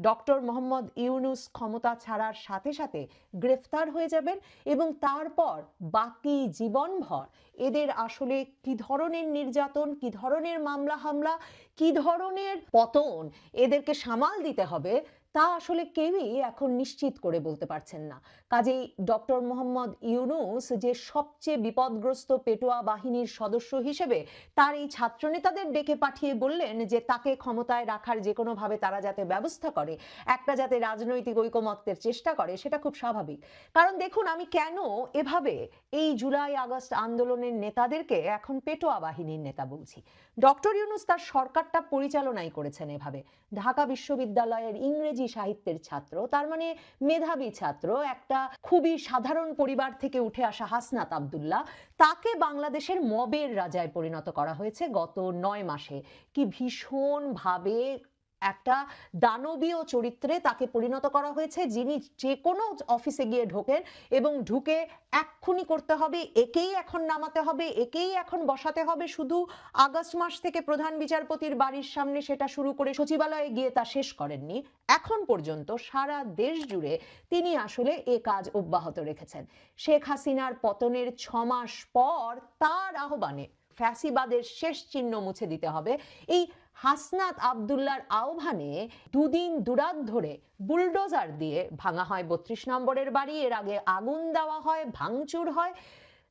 Doctor Mohammad Yunus ক্ষমতা ছাড়ার সাথে সাথে গ্রেফতার হয়ে যাবেন এবং তারপর বাকি জীবনভর এদের আসলে কি ধরনের নির্যাতন, কি ধরনের মামলা হামলা, কি ধরনের পতন এদেরকে সামাল দিতে হবে তা আসলে কেউই এখন নিশ্চিত করে বলতে পারছেন না। কাজেই ডক্টর মোহাম্মদ ইউনুস যে সবচেয়ে বিপদগ্রস্ত পেটোয়া বাহিনীর সদস্য হিসেবে তার এই ছাত্রনেতাদের ডেকে পাঠিয়ে বললেন যে তাকে ক্ষমতায় রাখার যে কোনোভাবে তারা যাতে ব্যবস্থা করে, একটা যাতে রাজনৈতিক ঐকমত্যের চেষ্টা করে, সেটা খুব স্বাভাবিক। কারণ দেখুন, আমি কেন এভাবে এই জুলাই আগস্ট আন্দোলনের নেতাদেরকে এখন পেটোয়া বাহিনীর নেতা বলছি? ডক্টর ইউনুস তার সরকারটা পরিচালনাই করেছেন এভাবে। ঢাকা বিশ্ববিদ্যালয়ের ইংরেজি সাহিত্যের ছাত্র, তার মানে মেধাবী ছাত্র, একটা খুবই সাধারণ পরিবার থেকে উঠে আসা হাসনাত আবদুল্লাহ, তাকে বাংলাদেশের মবের রাজায় পরিণত করা হয়েছে গত নয় মাসে। কি ভীষণভাবে একটা দানবীয় চরিত্রে তাকে পরিণত করা হয়েছে, যিনি যে কোনো অফিসে গিয়ে ঢোকেন এবং ঢুকে এক্ষুনি করতে হবে, একেই এখন নামাতে হবে, একেই এখন বসাতে হবে। শুধু আগস্ট মাস থেকে প্রধান বিচারপতির বাড়ির সামনে সেটা শুরু করে সচিবালয়ে গিয়ে তা শেষ করেননি। এখন পর্যন্ত সারা দেশ জুড়ে তিনি আসলে এ কাজ অব্যাহত রেখেছেন। শেখ হাসিনার পতনের ছ মাস পর তার আহ্বানে ফ্যাসিবাদের শেষ চিহ্ন মুছে দিতে হবে। এই হাসনাত আবদুল্লার আহ্বানে দুদিন দুরাত ধরে বুলডোজার দিয়ে ভাঙা হয় বত্রিশ নম্বরের বাড়ি। এর আগে আগুন দেওয়া হয়, ভাঙচুর হয়।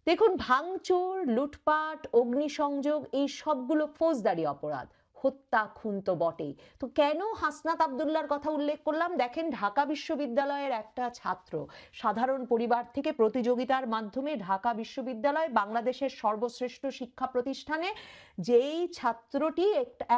দেখুন, ভাঙচুর, লুটপাট, অগ্নিসংযোগ, এই সবগুলো ফৌজদারি অপরাধ। হত্যা খুন তো বটেই। তো কেন হাসনাত আবদুল্লার কথা উল্লেখ করলাম? দেখেন, ঢাকা বিশ্ববিদ্যালয়ের একটা ছাত্র, সাধারণ পরিবার থেকে প্রতিযোগিতার মাধ্যমে ঢাকা বিশ্ববিদ্যালয় বাংলাদেশের সর্বশ্রেষ্ঠ শিক্ষা প্রতিষ্ঠানে যেই ছাত্রটি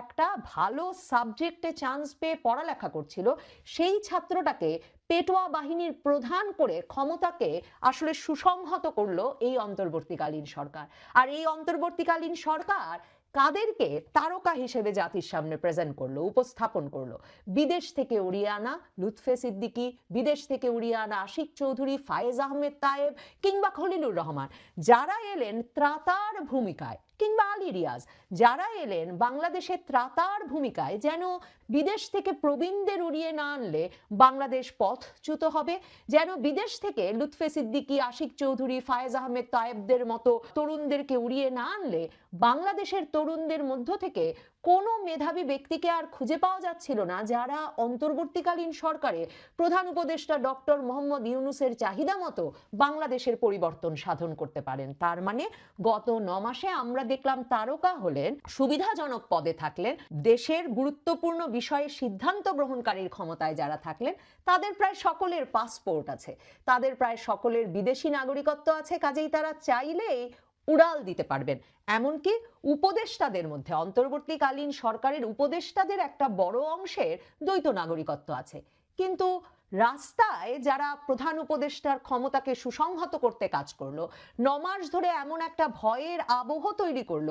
একটা ভালো সাবজেক্টে চান্স পেয়ে পড়ালেখা করছিল, সেই ছাত্রটাকে পেটোয়া বাহিনীর প্রধান করে ক্ষমতাকে আসলে সুসংহত করল এই অন্তর্বর্তীকালীন সরকার। আর এই অন্তর্বর্তীকালীন সরকার কাদেরকে তারকা হিসেবে জাতির সামনে প্রেজেন্ট করল, উপস্থাপন করল। বিদেশ থেকে উড়িয়ে আনা লুৎফে সিদ্দিকি, বিদেশ থেকে উড়িয়ে আনা আশিক চৌধুরী, ফায়েজ আহমেদ তায়েব কিংবা খলিলুর রহমান, যারা এলেন ত্রাতার ভূমিকায় কিংবা আলী রিয়াজ যারা এলেন বাংলাদেশের ত্রাতার ভূমিকায় যেন বিদেশ থেকে প্রবীণদের উড়িয়ে না আনলে বাংলাদেশ পথচ্যুত হবে, যেন বিদেশ থেকে লুৎফে সিদ্দিকি, আশিক চৌধুরী, ফায়েজ আহমেদ, তায়েবদের মতো তরুণদেরকে উড়িয়ে না আনলে বাংলাদেশের তরুণদের মধ্য থেকে কোনো মেধাবী ব্যক্তিকে আর খুঁজে পাওয়া যাচ্ছিল না, যারা অন্তর্বর্তীকালীন সরকারে প্রধান উপদেষ্টা ডক্টর মোহাম্মদ ইউনুসের চাহিদা মতো বাংলাদেশের পরিবর্তন সাধন করতে পারেন। তার মানে গত ন মাসে আমরা দেখলাম তারকা হলেন সুবিধাজনক পদে থাকলেন, দেশের গুরুত্বপূর্ণ বিষয়ে সিদ্ধান্ত গ্রহণকারীর ক্ষমতায় যারা থাকলেন, তাদের প্রায় সকলের পাসপোর্ট আছে। তাদের প্রায় সকলের বিদেশি নাগরিকত্ব আছে, কাজেই তারা চাইলেই উড়াল দিতে পারবেন। এমনকি উপদেষ্টাদের মধ্যে, অন্তর্বর্তীকালীন সরকারের উপদেষ্টাদের একটা বড় অংশের দ্বৈত নাগরিকত্ব আছে। কিন্তু রাস্তায় যারা প্রধান উপদেষ্টার ক্ষমতাকে সুসংহত করতে কাজ করল নমাস ধরে এমন একটা ভয়ের আবহ তৈরি করল,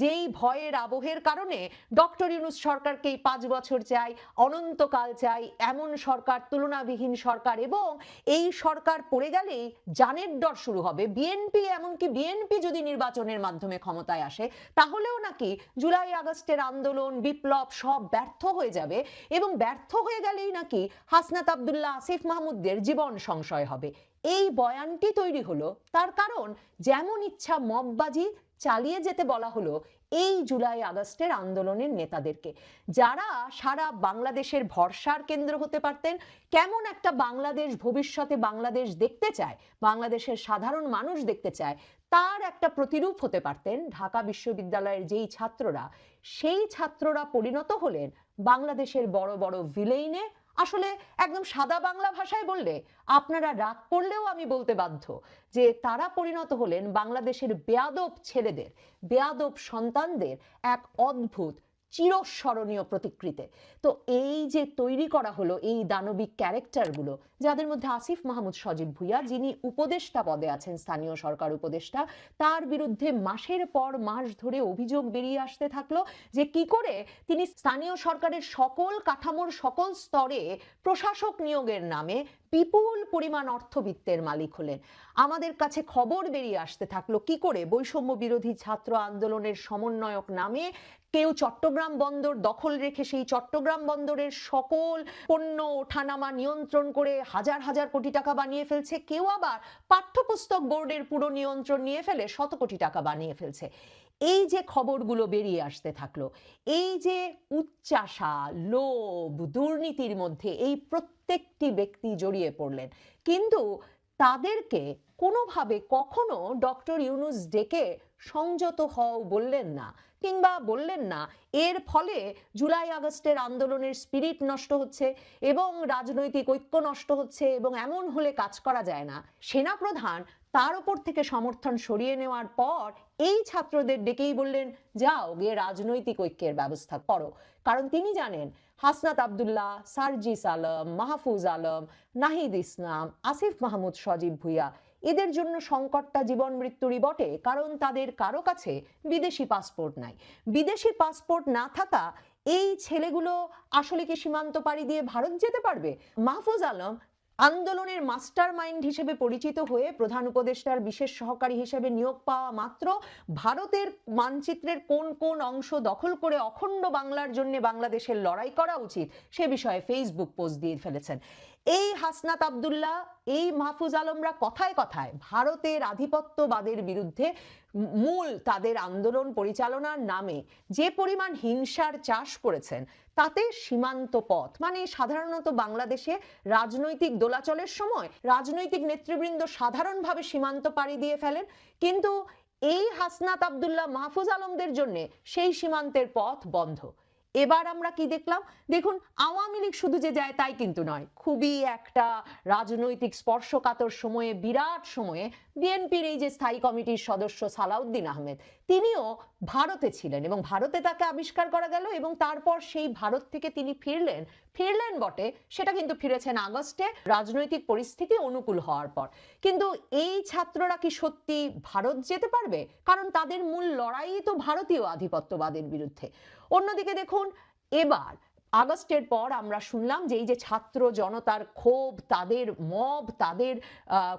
যেই ভয়ের আবহের কারণে ডক্টর ইউনুস সরকারকেই পাঁচ বছর চাই, অনন্তকাল চাই, এমন সরকার, তুলনাবিহীন সরকার এবং এই সরকার পড়ে গেলেই জানের ডর শুরু হবে। বিএনপি এমনকি বিএনপি যদি নির্বাচনের মাধ্যমে ক্ষমতায় আসে, তাহলেও নাকি জুলাই আগস্টের আন্দোলন, বিপ্লব সব ব্যর্থ হয়ে যাবে এবং ব্যর্থ হয়ে গেলেই নাকি হাসনাত আব্দুল্লাহ আসিফ মাহমুদদের জীবন সংশয় হবে। এই বয়ানটি তৈরি হলো তার কারণ, যেমন ইচ্ছা মববাজি চালিয়ে যেতে বলা হলো, এই জুলাই আগস্টের আন্দোলনের নেতাদেরকে। যারা সারা বাংলাদেশের ভরসার কেন্দ্র হতে পারতেন, কেমন একটা বাংলাদেশ ভবিষ্যতে বাংলাদেশ দেখতে চায়, বাংলাদেশের সাধারণ মানুষ দেখতে চায়, তার একটা প্রতিরূপ হতে পারতেন ঢাকা বিশ্ববিদ্যালয়ের যেই ছাত্ররা। সেই ছাত্ররা পরিণত হলেন বাংলাদেশের বড় বড় ভিলেইনে আসলে একদম সাদা বাংলা ভাষায় বললে আপনারা রাগ করলেও আমি বলতে বাধ্য যে তারা পরিণত হলেন বাংলাদেশের বেয়াদব ছেলেদের, বেয়াদব সন্তানদের এক অদ্ভুত, চিরস্মরণীয় প্রতিকৃতে তো এই যে তৈরি করা হলো এই দানবিক ক্যারেক্টারগুলো যাদের মধ্যে আসিফ মাহমুদ, সজীব ভুইয়া যিনি উপদেষ্টা পদে আছেন, স্থানীয় সরকার উপদেষ্টা, তার বিরুদ্ধে মাসের পর মাস ধরে অভিযোগ বেরিয়ে আসতে থাকল যে কি করে তিনি স্থানীয় সরকারের সকল কাঠামোর সকল স্তরে প্রশাসক নিয়োগের নামে বিপুল পরিমাণ অর্থবিত্তের মালিক হলেন। আমাদের কাছে খবর বেরিয়ে আসতে থাকল কি করে বৈষম্য বিরোধী ছাত্র আন্দোলনের সমন্বয়ক নামে কেউ চট্টগ্রাম বন্দর দখল রেখে সেই চট্টগ্রাম বন্দরের সকল পণ্য ওঠানামা নিয়ন্ত্রণ করে হাজার হাজার কোটি টাকা বানিয়ে ফেলছে। কেউ আবার পাঠ্যপুস্তক বোর্ডের পুরো নিয়ন্ত্রণ নিয়ে ফেলে, শত কোটি টাকা বানিয়ে ফেলছে। এই যে খবরগুলো বেরিয়ে আসতে থাকল, এই যে উচ্চাসা লোভ, দুর্নীতির মধ্যে এই প্রত্যেকটি ব্যক্তি জড়িয়ে পড়লেন। কিন্তু তাদেরকে কোনোভাবে কখনো ডক্টর ইউনুস ডেকে সংযত হও বললেন না কিংবা বললেন না, এর ফলে জুলাই আগস্টের আন্দোলনের স্পিরিট নষ্ট হচ্ছে এবং রাজনৈতিক ঐক্য নষ্ট হচ্ছে এবং এমন হলে কাজ করা যায় না। সেনাপ্রধান তার উপর থেকে সমর্থন সরিয়ে নেওয়ার পর এই ছাত্রদের ডেকেই বললেন, যাও গিয়ে রাজনৈতিক ঐক্যের ব্যবস্থা করো। কারণ তিনি জানেন হাসনাত আবদুল্লাহ, সার্জিস আলম, মাহফুজ আলম, নাহিদ ইসলাম, আসিফ মাহমুদ, সজীব ভুইয়া। এদের জন্য সংকটটা জীবন মৃত্যুরই বটে, কারণ তাদের কারও কাছে বিদেশি পাসপোর্ট নাই। বিদেশি পাসপোর্ট না থাকা এই ছেলেগুলো আসলে কি সীমান্ত পাড়ি দিয়ে ভারত যেতে পারবে? মাহফুজ আলম আন্দোলনের মাস্টার মাইন্ড হিসেবে পরিচিত হয়ে প্রধান উপদেষ্টার বিশেষ সহকারী হিসেবে নিয়োগ পাওয়া মাত্র ভারতের মানচিত্রের কোন কোন অংশ দখল করে অখণ্ড বাংলার জন্য বাংলাদেশের লড়াই করা উচিত, সে বিষয়ে ফেসবুক পোস্ট দিয়ে ফেলেছেন। এই হাসনাত আবদুল্লাহ, এই মাহফুজ আলমরা কথায় কথায় ভারতের আধিপত্যবাদের বিরুদ্ধে মূল তাদের আন্দোলন পরিচালনার নামে যে পরিমাণ হিংসার চাষ করেছেন, তাতে সীমান্ত পথ মানে সাধারণত বাংলাদেশে রাজনৈতিক দোলাচলের সময় রাজনৈতিক নেতৃবৃন্দ সাধারণভাবে সীমান্ত পাড়ি দিয়ে ফেলেন, কিন্তু এই হাসনাত আবদুল্লাহ মাহফুজ আলমদের জন্য সেই সীমান্তের পথ বন্ধ। এবার আমরা কি দেখলাম? দেখুন, আওয়ামী লীগ শুধু যে যায় তাই কিন্তু নয়। খুবই একটা রাজনৈতিক স্পর্শকাতর সময়ে, বিরাট সময়ে বিএনপির এই যে স্থায়ী কমিটির সদস্য সালাউদ্দিন আহমেদ, তিনিও ভারতে ছিলেন এবং ভারতে তাকে আবিষ্কার করা গেল এবং তারপর সেই ভারত থেকে তিনি ফিরলেন। ফিরলেন বটে, সেটা কিন্তু ফিরেছেন আগস্টে, রাজনৈতিক পরিস্থিতি অনুকূল হওয়ার পর। কিন্তু এই ছাত্ররা কি সত্যি ভারত যেতে পারবে? কারণ তাদের মূল লড়াই তো ভারতীয় আধিপত্যবাদের বিরুদ্ধে। অন্যদিকে দেখুন, এবার আগস্টের পর আমরা শুনলাম যে এই যে ছাত্র জনতার ক্ষোভ, তাদের মব, তাদের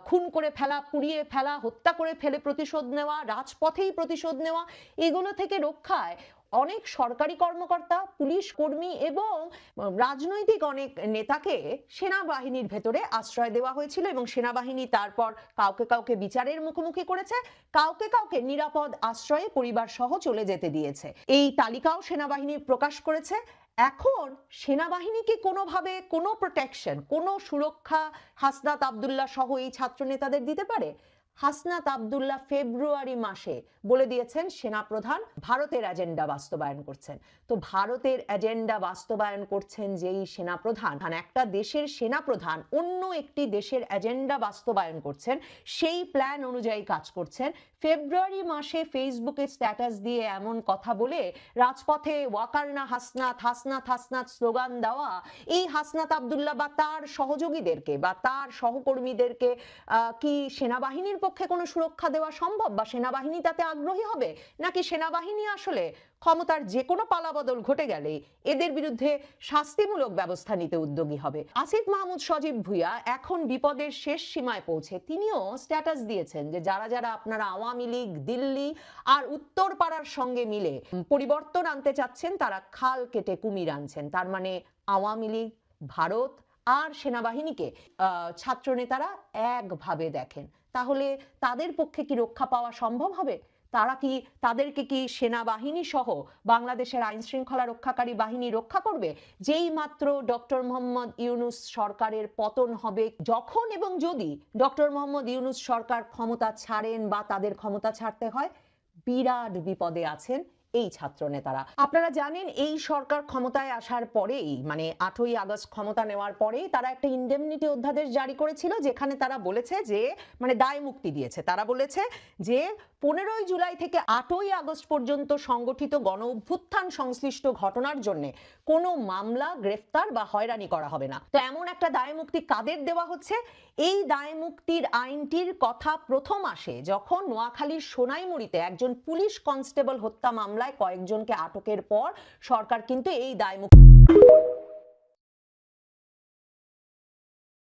খুন করে ফেলা, পুড়িয়ে ফেলা, হত্যা করে ফেলে প্রতিশোধ নেওয়া, রাজপথেই প্রতিশোধ নেওয়া, এগুলো থেকে রক্ষায় অনেক সরকারি কর্মকর্তা, পুলিশ কর্মী এবং রাজনৈতিক অনেক নেতাকে সেনাবাহিনীর ভেতরে আশ্রয় দেওয়া হয়েছিল এবং সেনাবাহিনী তারপর কাউকে কাউকে বিচারের মুখোমুখি করেছে, কাউকে কাউকে নিরাপদ আশ্রয়ে পরিবার সহ চলে যেতে দিয়েছে। এই তালিকাও সেনাবাহিনী প্রকাশ করেছে। এখন সেনাবাহিনীকে কোনোভাবে কোনো প্রোটেকশন কোনো সুরক্ষা, হাসনাত আবদুল্লাহ সহ এই ছাত্র নেতাদের দিতে পারে? হাসনাত আবদুল্লাহ ফেব্রুয়ারি মাসে বলে দিয়েছেন, সেনাপ্রধান ভারতের এজেন্ডা বাস্তবায়ন করছেন। তো ভারতের এজেন্ডা বাস্তবায়ন করছেন যেই সেনাপ্রধান একটা দেশের সেনাপ্রধান অন্য একটি দেশের এজেন্ডা বাস্তবায়ন করছেন, সেই প্ল্যান অনুযায়ী কাজ করছেন। ফেব্রুয়ারি মাসে ফেসবুকে স্ট্যাটাস দিয়ে এমন কথা বলে রাজপথে ওয়াকারনা হাসনাত হাসনাত হাসনাত স্লোগান দেওয়া, এই হাসনাত আবদুল্লাহ বা তার সহযোগীদেরকে বা তার সহকর্মীদেরকে কি সেনাবাহিনীর পক্ষে কোনো সুরক্ষা দেওয়া সম্ভব বা সেনাবাহিনী তাতে আগ্রহী হবে? নাকি সেনাবাহিনী আসলে ক্ষমতার যে কোনো পালাবদল ঘটে গেলে এদের বিরুদ্ধে শাস্তিমূলক ব্যবস্থা নিতে উদ্যোগী হবে? আসিফ মাহমুদ, সজীব ভুইয়া, এখন বিপদের শেষ সীমায় পৌঁছে। তিনিও স্ট্যাটাস দিয়েছেন যে যারা যারা আপনারা আওয়ামী লীগ, দিল্লি আর উত্তর পাড়ার সঙ্গে মিলে পরিবর্তন আনতে চাচ্ছেন, তারা খাল কেটে কুমির আনছেন। তার মানে আওয়ামী লীগ, ভারত আর সেনাবাহিনীকে ছাত্রনেতারা একভাবে দেখেন। তাহলে তাদের পক্ষে কি রক্ষা পাওয়া সম্ভব হবে? তারা কি, তাদেরকে কি সেনাবাহিনী সহ বাংলাদেশের আইন শৃঙ্খলা রক্ষাকারী বাহিনী রক্ষা করবে? যেই মাত্র ডক্টর মোহাম্মদ ইউনুস সরকারের পতন হবে যখন এবং যদি ডক্টর মোহাম্মদ ইউনুস সরকার ক্ষমতা ছাড়েন বা তাদের ক্ষমতা ছাড়তে হয়, বিরাট বিপদে আছেন। এই ছাত্র নেতারা আপনারা জানেন, এই সরকার ক্ষমতায় আসার পরেই মানে আটই আগস্ট ক্ষমতা নেওয়ার পরেই তারা একটা ইন্ডেমনিটি অধ্যাদেশ জারি করেছিল, যেখানে তারা বলেছে যে মানে দায় মুক্তি দিয়েছে। তারা বলেছে যে পনেরোই জুলাই থেকে আটই আগস্ট পর্যন্ত সংগঠিত গণ অভ্যুত্থান সংশ্লিষ্ট ঘটনার জন্য কোনো মামলা, গ্রেফতার বা হয়রানি করা হবে না। তো এমন একটা দায় মুক্তি কাদের দেওয়া হচ্ছে? এই দায় মুক্তির আইনটির কথা প্রথম আসে যখন নোয়াখালীর সোনাইমুড়িতে একজন পুলিশ কনস্টেবল হত্যা মামলায় কয়েকজনকে আটকের পর সরকার কিন্তু এই দায় মুক্তি